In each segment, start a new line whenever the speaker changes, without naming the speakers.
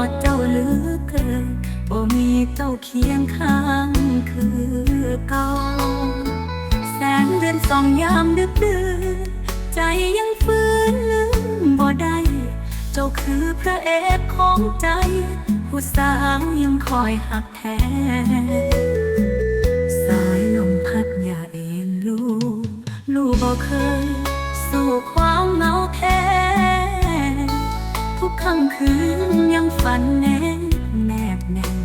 อดเจ้าหลือเกินบ่มีเจ้าเคียงข้างคือเก่าแสงเดือนสองยามดึกดื่นใจยังฟื้นลืมบ่ได้ เจ้าคือพระเอกของใจ ผู้สาวยังคอยหักแทนสายลมพัดอย่าเอ็นลูกลูกบ่เคยสู่ความ ค่ำคืนยังฝันแน่แนบแน่น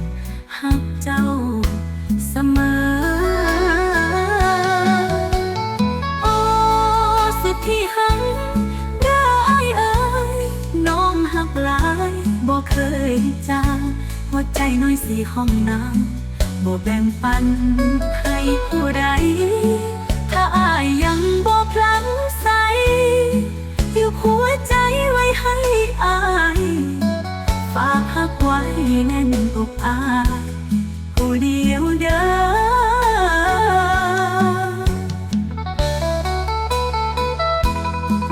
หักเจ้าเสมอ โอ้สุดที่หักได้เอ่ยน้องหักหลายบ่เคยจางหัวใจน้อยสีห้องน้ำบ่แบ่งปันให้ผู้ใด กหักไว้แน่นอกอาผู้เดียวเด้อ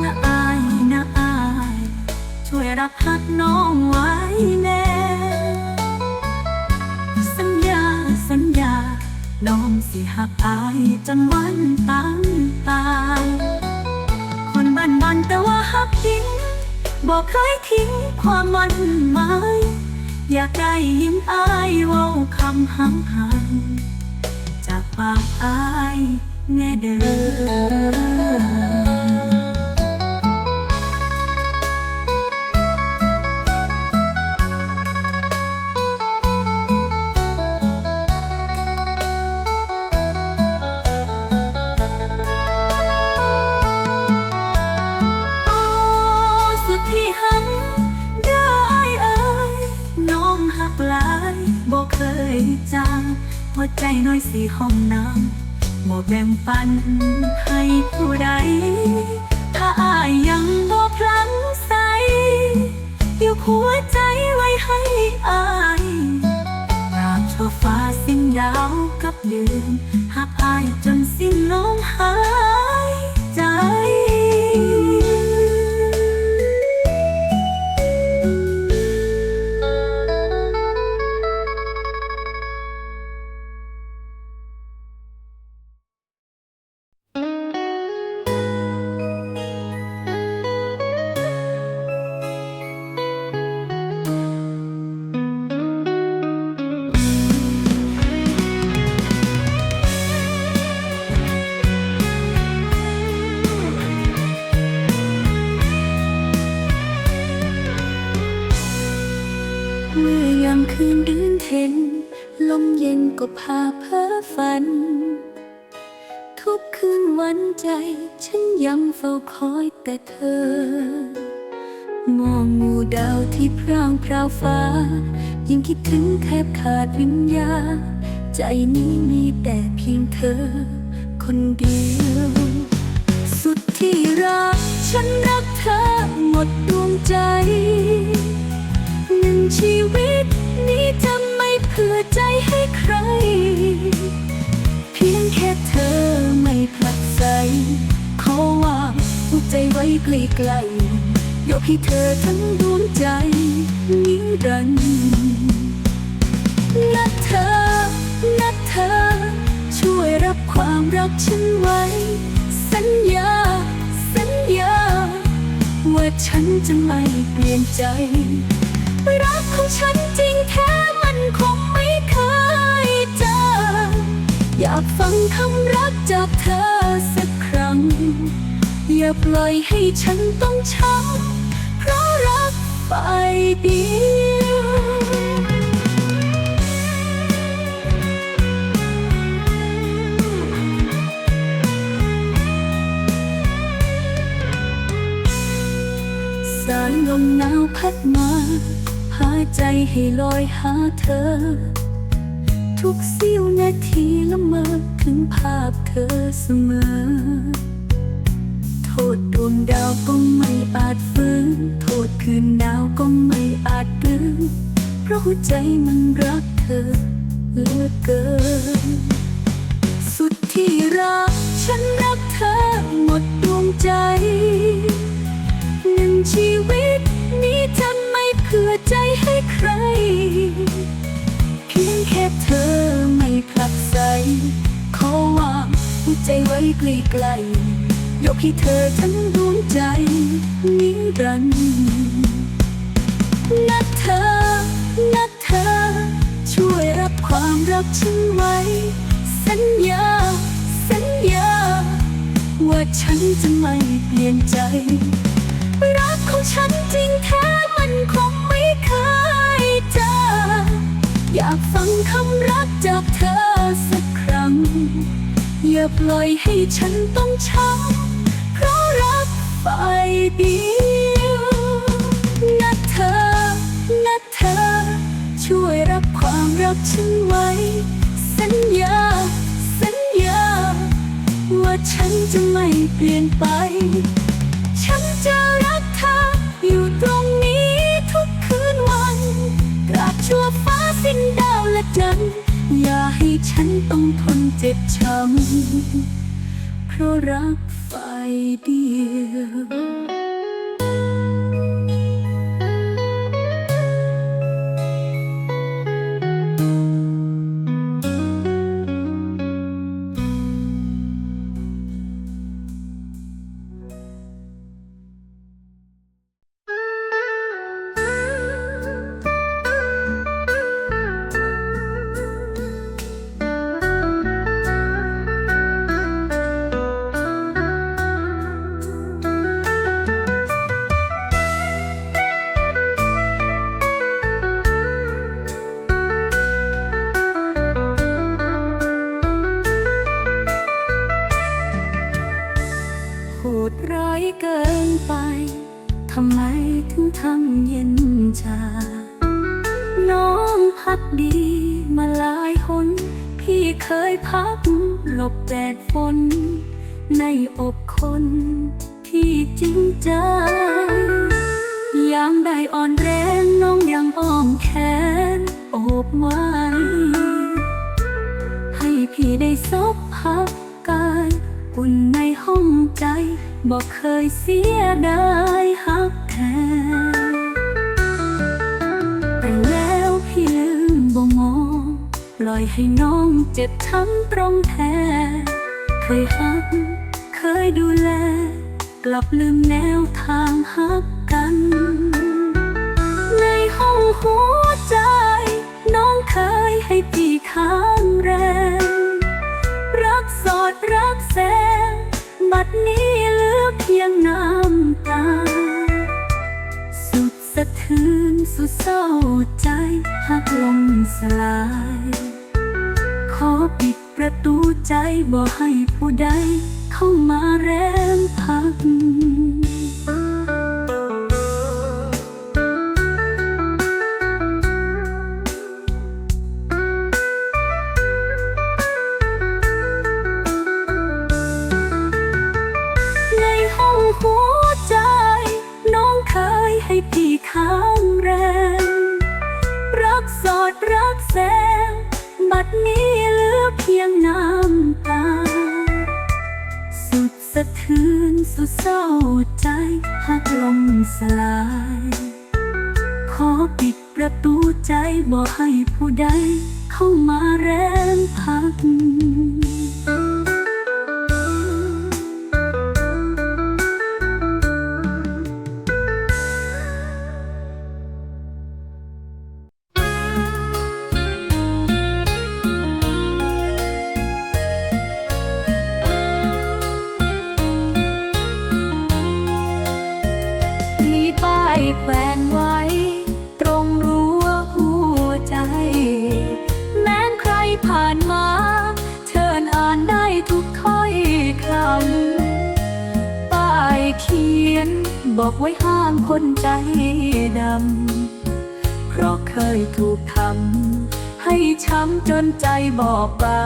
นะอายนะอาย ช่วยรับหักน้องไว้แน่ สัญญาสัญญา น้องสิหักอายจนวันตายตายคนบ้านบ้านแต่ว่าหักจริงบอกเคยทิ้งความมันหมาย อยากได้ยิ้มอายเว้าคำห่างหังจากปากอายแน่เด้อ กับลืมหักอายจนสิ้นลมหาย เห็น ลมเย็นก็พาเพ้อฝัน ทุกคืนวันใจ ฉันยังเฝ้าคอยแต่เธอ มองงูดาวที่พร่างพราวฟ้า ยิ่งคิดถึงแทบขาดวิญญาณใจนี้มีแต่เพียงเธอ คนเดียว สุดที่รัก ฉันรักเธอหมดดวงใจ หนึ่งชีวิตนี้จะ หัวใจไว้ไกลๆยกให้เธอทั้งดวงใจนิรันดร์นัดเธอ นัดเธอ ช่วยรับความรักฉันไว้ สัญญา สัญญา ว่าฉันจะไม่เปลี่ยนใจ รักของฉันจริงแท้มันคงไม่เคยเจอ อยากฟังคำรักจากเธอส อย่าปล่อยให้ฉันต้องช้ำเพราะรักไปเดียวสายลมหนาวพัดมาพาใจให้ลอยหาเธอ ทุกเสี้ยวนาทีละเมอถึงภาพเธอเสมอ โทษดวงดาวก็ไม่อาจฟื้น โทษคืนหนาวก็ไม่อาจลืมเพราะหัวใจมันรักเธอเหลือเกิน สุดที่รัก ฉันรักเธอหมดดวงใจ หนึ่งชีวิตนี้ทำไม่เผื่อใจให้ใคร เพียงแค่เธอไม่ผลักใสขอวางหัวใจไว้ใกล้ๆ ยกให้เธอทั้งดวงใจนิรันดร์นัดเธอ นัดเธอ ช่วยรับความรักฉันไว้ สัญญา สัญญา ว่าฉันจะไม่เปลี่ยนใจ รักของฉันจริงแท้มันคงไม่เคยจางอยากฟังคำรักจากเธอสักครั้ง อย่าปล่อยให้ฉันต้องช้ำ รักฝ่ายเดียวนัดเธอ นัดเธอ ช่วยรับความรักฉันไว้ สัญญา สัญญา ว่าฉันจะไม่เปลี่ยนไป ฉันจะรักเธออยู่ตรงนี้ทุกคืนวันตราบชั่วฟ้าสิ้นดาวและจันทร์อย่าให้ฉันต้องทนเจ็บช้ำเพราะรัก ฝ่ เกินไป ทำไมถึงทำเย็นชา น้องพักดีมาหลายหน พี่เคยพักหลบแดดฝน ในอกคนที่จริงใจยามได้อ่อนแรงน้องยังอ้อมแขนโอบไว้ ให้พี่ได้ซบพักกาย อุ่นในห้องใจ บอกเคยเสียดายหักแท้แต่แล้วพี่ลืมบ่มองปล่อยให้น้องเจ็บช้ำตรงแท้ เคยหัก เคยดูแล กลับลืมแนวทางหักกัน ในห้องหัวใจ น้องเคยให้พี่ค้างแรง รักสอดรักแสงบัดนี้ ยงน้ำตา สุดสะเทือนสุดเศร้าใจหักลมสลาย ขอปิดประตูใจบ่ให้ผู้ใดเข้ามาแรงพัก สุดเศร้าใจหักลมสลาย ขอปิดประตูใจบ่ให้ผู้ใดเข้ามาแรงพัก แขวนไว้ ตรงรั้วหัวใจ แม้นใครผ่านมา เชิญอ่านได้ทุกถ้อยคำป้ายเขียนบอกไว้ห้ามคนใจดำ เพราะเคยถูกทำให้ช้ำจนใจบอบบา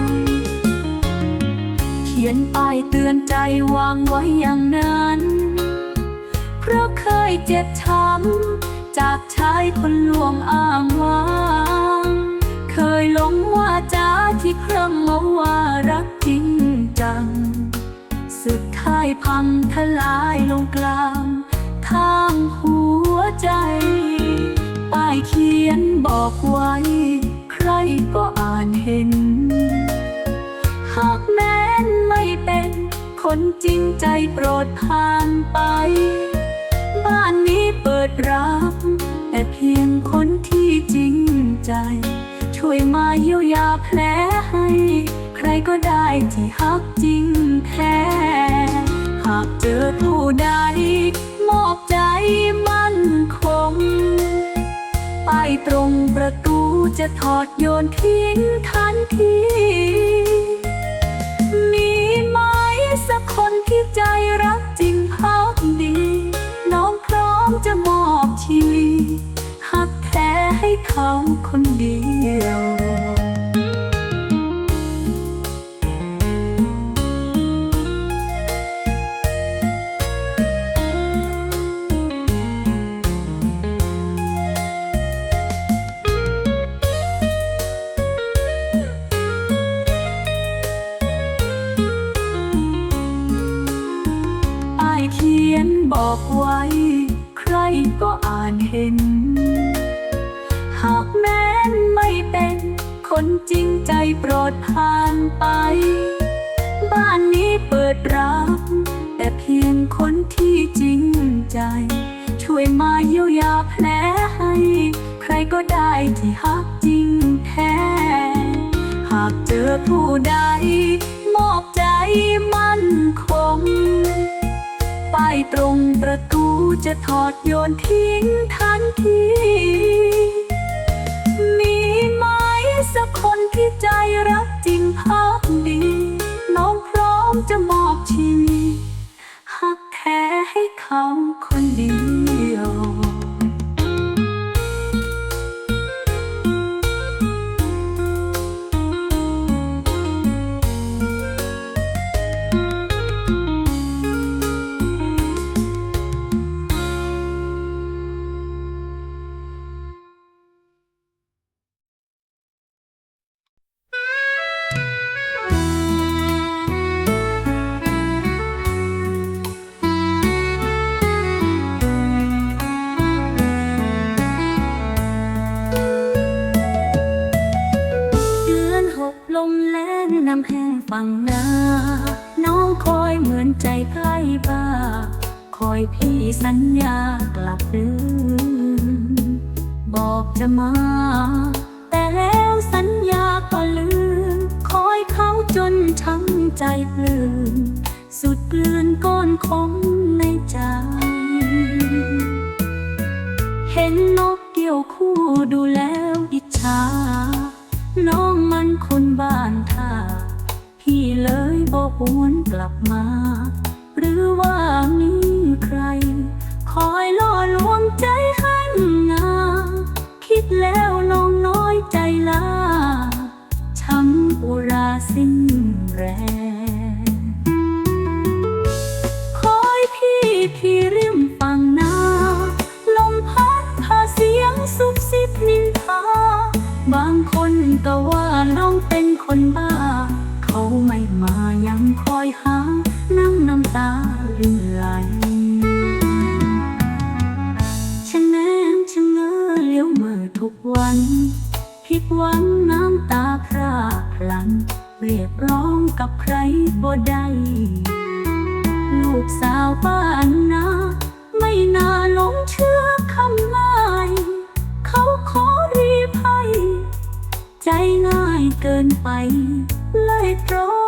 งเขียนป้ายเตือนใจวางไว้อย่างนั้น เพราะเคยเจ็บช้ำจากชายคนลวงอ้างว้าง เคยหลงว่าจาที่เครื่องมาว่ารักจริงจัง สุดท้ายพังทลายลงกลางทางหัวใจ ป้ายเขียนบอกไว้ ใครก็อ่านเห็น หากแม้นไม่เป็น คนจริงใจโปรดผ่านไป บ้านนี้เปิดรับแต่เพียงคนที่จริงใจ ช่วยมาเยียวยาแผลให้ ใครก็ได้ที่ฮักจริงแท้หากเจอผู้ใด มอบใจมั่นคง ไปตรงประตูจะถอดโยนทิ้งทันทีมีไหมสักคนที่ใจรัก เขาคนเดียว หักจริงแท้ หากเจอผู้ใด มอบใจมั่นคง ไปตรงประตูจะถอดโยนทิ้งทันที มีไหมสักคนที่ใจรักจริงพักดี ดือนหกลมแล้งน้ำแห้งฝั่งนาน้องคอยเหมือนใจใกล้บ้า คอยพี่สัญญากลับลืมบอกจะมา แต่แล้วสัญญาก็ลืม คอยเขาจนช้ำใจปลื้มสุดกลืนก้นคงในใจ เห็นนกเกี่ยวคู่ดูแล้วอิจฉา น้องมันคนบ้านท่าพี่เลยบอกหวนกลับมา บ้า เขาไม่มายังคอยหา นั่งน้ำตารินไหลชะแนมชะเงอเลี้ยวเมื่อทุกวันผิดหวังน้ำตาพรากพลัน เรียกร้องกับใครบ่ได้ลูกสาวบ้านนาไม่น่าหลงเชื่อคำลาย เขาขอรีภัยใจง่าย เกินไปเลยตรง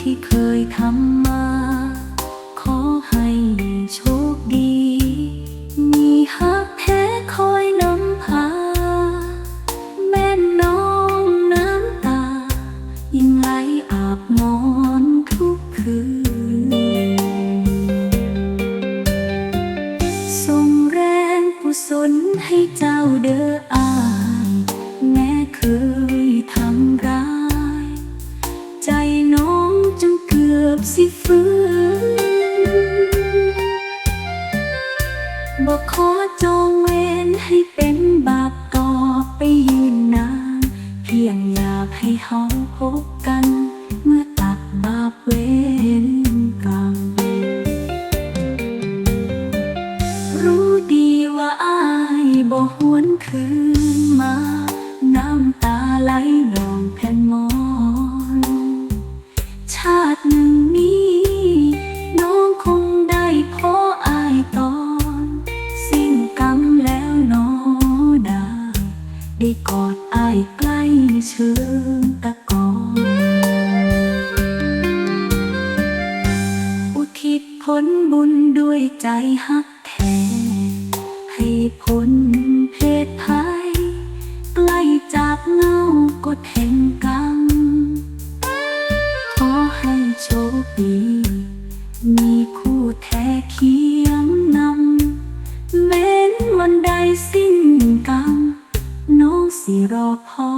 ที่เคยทำ ฟื้นบอกขอจองเวรให้เป็นบาปก่อไปยืนนาน เพียงอยากให้เขาพบกัน สิรอพอ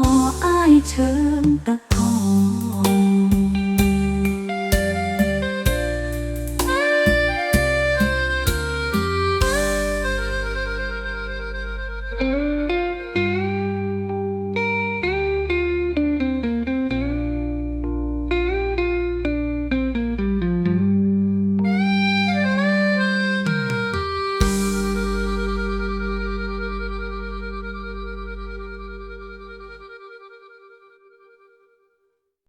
อ้ายเชิงตะกอ